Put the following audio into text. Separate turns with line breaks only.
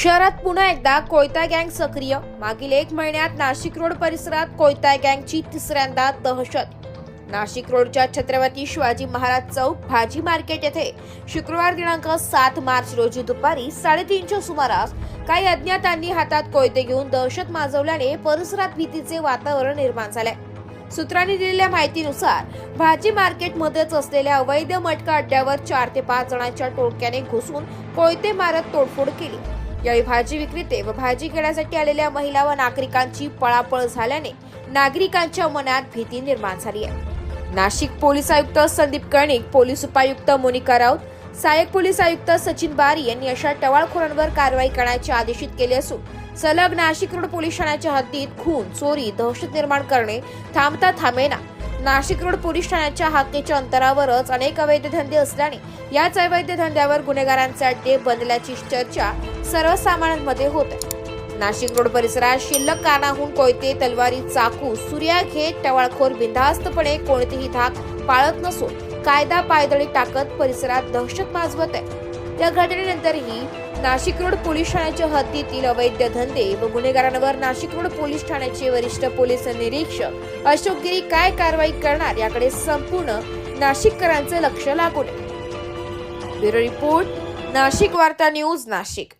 शहरात पुन्हा एकदा कोयता गँग सक्रिय. मागील एक महिन्यात नाशिक रोड परिसरात कोयता गँगची तिसऱ्यांदा दहशत. नाशिक रोडच्या छत्रपती शिवाजी महाराज चौक भाजी मार्केट येथे शुक्रवार दिनांक सात मार्च रोजी दुपारी साडेतीनच्या सुमारास काही अज्ञातांनी हातात कोयते घेऊन दहशत माजवल्याने परिसरात भीतीचे वातावरण निर्माण झाले. सूत्रांनी दिलेल्या माहितीनुसार भाजी मार्केटमध्येच असलेल्या अवैध मटका अड्ड्यावर चार ते पाच जणांच्या टोळक्याने घुसून कोयते मारत तोडफोड केली. यावेळी भाजी विक्रेते व भाजी घेण्यासाठी आलेल्या महिला व नागरिकांची पळापळ झाल्याने नागरिकांच्या मनात भीती निर्माण झाली आहे. नाशिक पोलीस आयुक्त संदीप कर्णिक पोलीस उपायुक्त मोनिका राऊत सहाय्यक पोलीस आयुक्त सचिन बारी यांनी अशा टवाळखोरांवर कारवाई करण्याचे आदेशित केले असून सलग नाशिक रोड पोलीस ठाण्याच्या हद्दीत खून चोरी दहशत निर्माण करणे थांबता थांबेना नाशिक रोड पोलीस ठाण्याच्या हाकेच्या अंतरावरच अनेक अवैध धंदे असल्याने याच अवैध धंद्यावर गुन्हेगारांचे अड्डे बनल्याची चर्चा सर्वसामान्यांमध्ये होत आहे. नाशिक रोड परिसरात शिल्लक कारणाहून कोयते तलवारी चाकू सूर्या घेत टवाळखोर बिनधास्तपणे कोणतीही धाक पाळत नसून कायदा पायदळी टाकत परिसरात दहशत माजवत आहे. या घटनेनंतरही नाशिक रोड पोलीस ठाण्याच्या हद्दीतील अवैध धंदे व गुन्हेगारांवर नाशिक रोड पोलीस ठाण्याचे वरिष्ठ पोलीस निरीक्षक अशोक गिरी काय कारवाई करणार याकडे संपूर्ण नाशिककरांचे लक्ष लागून ब्युरो रिपोर्ट नाशिक वार्ता न्यूज नाशिक.